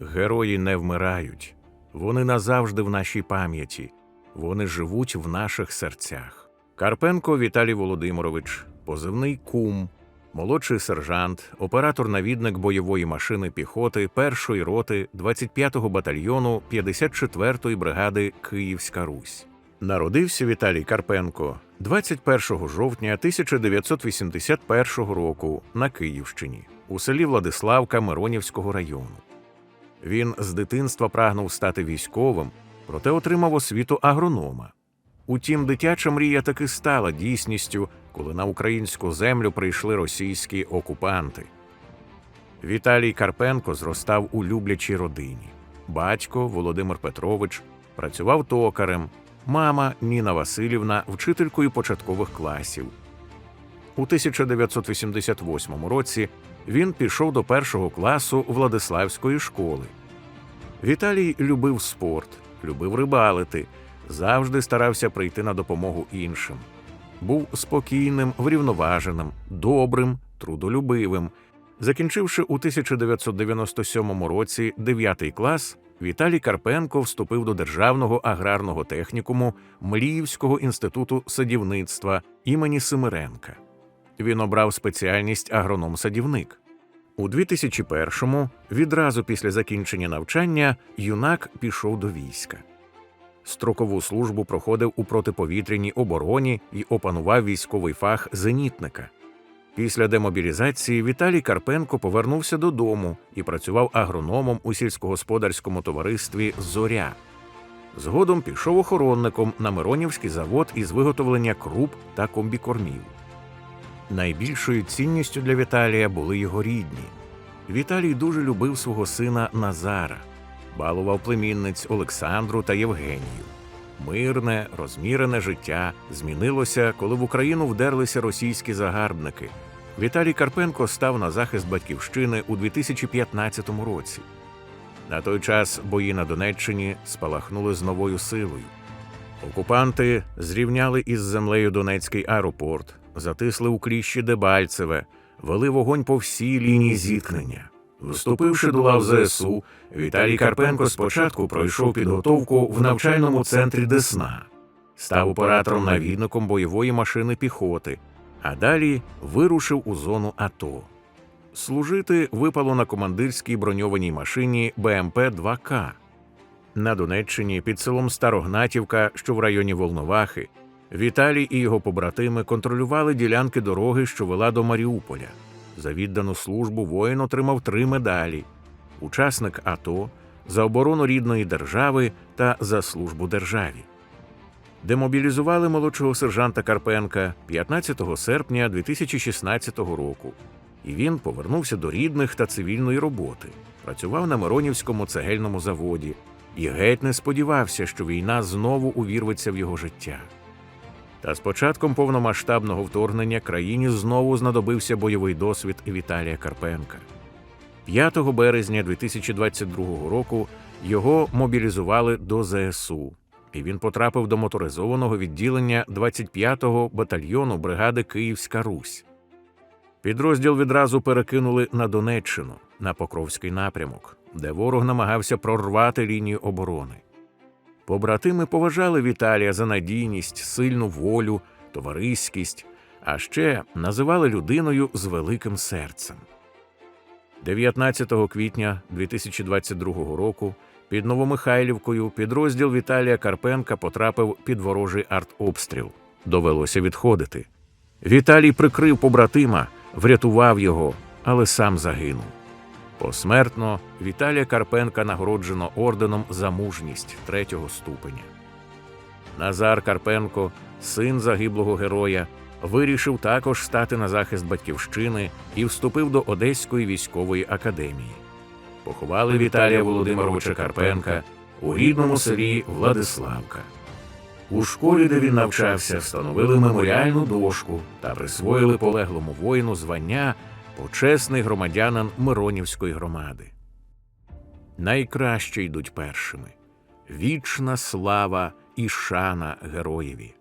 Герої не вмирають, вони назавжди в нашій пам'яті, вони живуть в наших серцях. Карпенко Віталій Володимирович, позивний кум, молодший сержант, оператор-навідник бойової машини піхоти 1-ї роти 25-го батальйону 54-ї бригади Київська Русь. Народився Віталій Карпенко 21 жовтня 1981 року на Київщині у селі Владиславка Миронівського району. Він з дитинства прагнув стати військовим, проте отримав освіту агронома. Утім, дитяча мрія таки стала дійсністю, коли на українську землю прийшли російські окупанти. Віталій Карпенко зростав у люблячій родині. Батько Володимир Петрович працював токарем, мама Ніна Васильівна вчителькою початкових класів. У 1988 році він пішов до першого класу Владиславської школи. Віталій любив спорт, любив рибалити, завжди старався прийти на допомогу іншим. Був спокійним, врівноваженим, добрим, трудолюбивим. Закінчивши у 1997 році 9 клас, Віталій Карпенко вступив до Державного аграрного технікуму Мліївського інституту садівництва імені Семиренка. Він обрав спеціальність агроном-садівник. У 2001-му, відразу після закінчення навчання, юнак пішов до війська. Строкову службу проходив у протиповітряній обороні і опанував військовий фах зенітника. Після демобілізації Віталій Карпенко повернувся додому і працював агрономом у сільськогосподарському товаристві Зоря. Згодом пішов охоронником на Миронівський завод із виготовлення круп та комбікормів. Найбільшою цінністю для Віталія були його рідні. Віталій дуже любив свого сина Назара, балував племінниць Олександру та Євгенію. Мирне, розмірене життя змінилося, коли в Україну вдерлися російські загарбники. Віталій Карпенко став на захист батьківщини у 2015 році. На той час бої на Донеччині спалахнули з новою силою. Окупанти зрівняли із землею Донецький аеропорт, затисли у кліщі Дебальцеве, вели вогонь по всій лінії зіткнення. Вступивши до лав ЗСУ, Віталій Карпенко спочатку пройшов підготовку в навчальному центрі Десна, став оператором-навідником бойової машини піхоти, а далі вирушив у зону АТО. Служити випало на командирській броньованій машині БМП-2К. На Донеччині під селом Старогнатівка, що в районі Волновахи, Віталій і його побратими контролювали ділянки дороги, що вела до Маріуполя. За віддану службу воїн отримав три медалі: учасник АТО, за оборону рідної держави та за службу державі. Демобілізували молодшого сержанта Карпенка 15 серпня 2016 року, і він повернувся до рідних та цивільної роботи, працював на Миронівському цегельному заводі і геть не сподівався, що війна знову увірветься в його життя. Та з початком повномасштабного вторгнення країні знову знадобився бойовий досвід Віталія Карпенка. 5 березня 2022 року його мобілізували до ЗСУ, і він потрапив до моторизованого відділення 25-го батальйону бригади Київська Русь. Підрозділ відразу перекинули на Донеччину, на Покровський напрямок, де ворог намагався прорвати лінію оборони. Побратими поважали Віталія за надійність, сильну волю, товариськість, а ще називали людиною з великим серцем. 19 квітня 2022 року під Новомихайлівкою підрозділ Віталія Карпенка потрапив під ворожий артобстріл. Довелося відходити. Віталій прикрив побратима, врятував його, але сам загинув. Посмертно Віталія Карпенка нагороджено орденом за мужність третього ступеня. Назар Карпенко, син загиблого героя, вирішив також стати на захист батьківщини і вступив до Одеської військової академії. Поховали Віталія Володимировича Карпенка у рідному селі Владиславка. У школі, де він навчався, встановили меморіальну дошку та присвоїли полеглому воїну звання почесний громадянин Миронівської громади. Найкраще йдуть першими. Вічна слава і шана героєві.